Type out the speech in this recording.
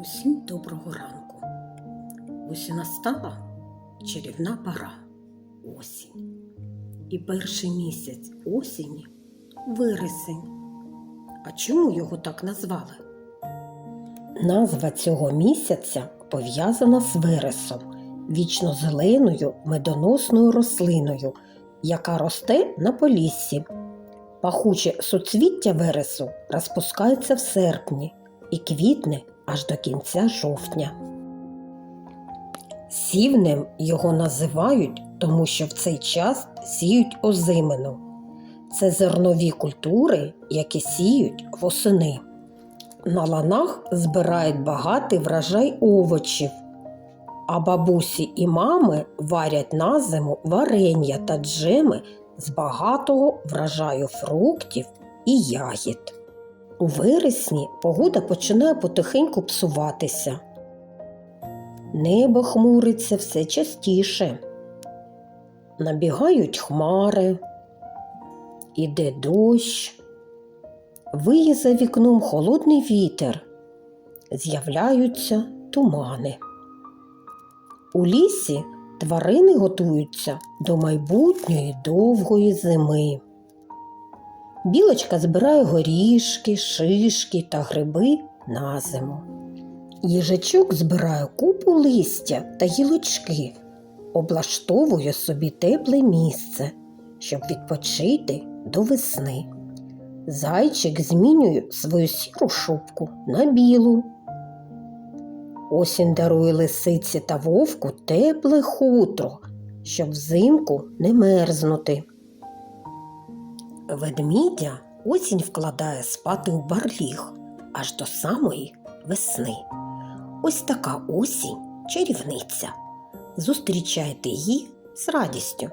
Усім доброго ранку. Ось і настала чарівна пора осінь. І перший місяць осені вересень. А чому його так назвали? Назва цього місяця пов'язана з вересом, вічно зеленою медоносною рослиною, яка росте на поліссі. Пахуче суцвіття вересу розпускається в серпні і квітне аж до кінця жовтня. Сівнем його називають, тому що в цей час сіють озимину. Це зернові культури, які сіють восени. На ланах збирають багатий врожай овочів, а бабусі і мами варять на зиму варення та джеми з багатого врожаю фруктів і ягід. У вересні погода починає потихеньку псуватися. Небо хмуриться все частіше. Набігають хмари, іде дощ, виє за вікном холодний вітер, з'являються тумани. У лісі тварини готуються до майбутньої довгої зими. Білочка збирає горішки, шишки та гриби на зиму. Їжачок збирає купу листя та гілочки, облаштовує собі тепле місце, щоб відпочити до весни. Зайчик змінює свою сіру шубку на білу. Осінь дарує лисиці та вовку тепле хутро, щоб взимку не мерзнути. Ведмідя осінь вкладає спати у барліг аж до самої весни. Ось така осінь чарівниця. Зустрічайте її з радістю.